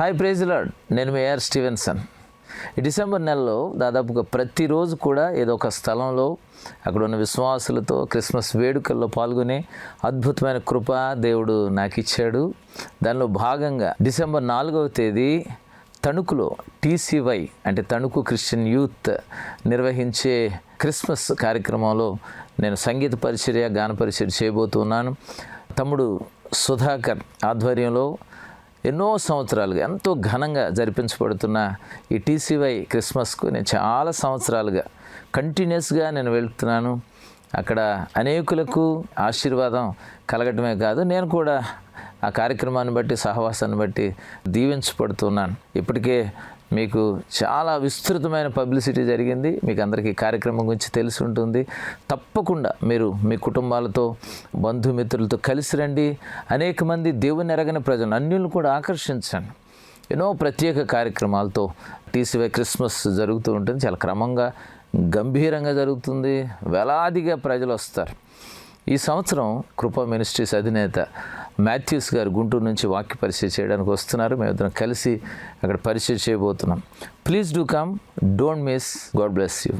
Hi praise lord నేను మీ AR Stevenson. ఈ డిసెంబర్ నెలలో దాదాపుగా ప్రతిరోజు కూడా ఏదో ఒక స్థలంలో అక్కడ ఉన్న విశ్వాసులతో క్రిస్మస్ వేడుకల్లో పాల్గొనే అద్భుతమైన కృప దేవుడు నాకు ఇచ్చాడు దానిలో భాగంగా డిసెంబర్ నాలుగవ తేదీ తణుకులో టీసీవై అంటే తణుకు క్రిస్టియన్ యూత్ నిర్వహించే క్రిస్మస్ కార్యక్రమంలో నేను సంగీత పరిచర్య గాన పరిచర్య చేయబోతున్నాను. తమ్ముడు సుధాకర్ ఆధ్వర్యంలో ఎన్నో సంవత్సరాలుగా ఎంతో ఘనంగా జరిపించబడుతున్న ఈ టీసీవై క్రిస్మస్కు నేను చాలా సంవత్సరాలుగా కంటిన్యూస్గా నేను వెళ్తున్నాను. అక్కడ అనేకులకు ఆశీర్వాదం కలగటమే కాదు నేను కూడా ఆ కార్యక్రమాన్ని బట్టి సహవాసాన్ని బట్టి దీవించబడుతున్నాను. ఇప్పటికే మీకు చాలా విస్తృతమైన పబ్లిసిటీ జరిగింది. మీకు అందరికీ కార్యక్రమం గురించి తెలిసి ఉంటుంది. తప్పకుండా మీరు మీ కుటుంబాలతో బంధుమిత్రులతో కలిసి రండి. అనేక మంది దేవుని ఎరగని ప్రజలు అన్యులను కూడా ఆకర్షించండి. ఎన్నో ప్రత్యేక కార్యక్రమాలతో టీసీవై క్రిస్మస్ జరుగుతూ ఉంటుంది. చాలా క్రమంగా గంభీరంగా జరుగుతుంది. వేలాదిగా ప్రజలు వస్తారు. ఈ సంవత్సరం కృపా మినిస్ట్రీస్ అధినేత మాథ్యూస్ గారు గుంటూరు నుంచి వాక్య పరిచయం చేయడానికి వస్తున్నారు. మేమిద్దరం కలిసి అక్కడ పరిచయం చేయబోతున్నాం. Please do come don't miss God bless you.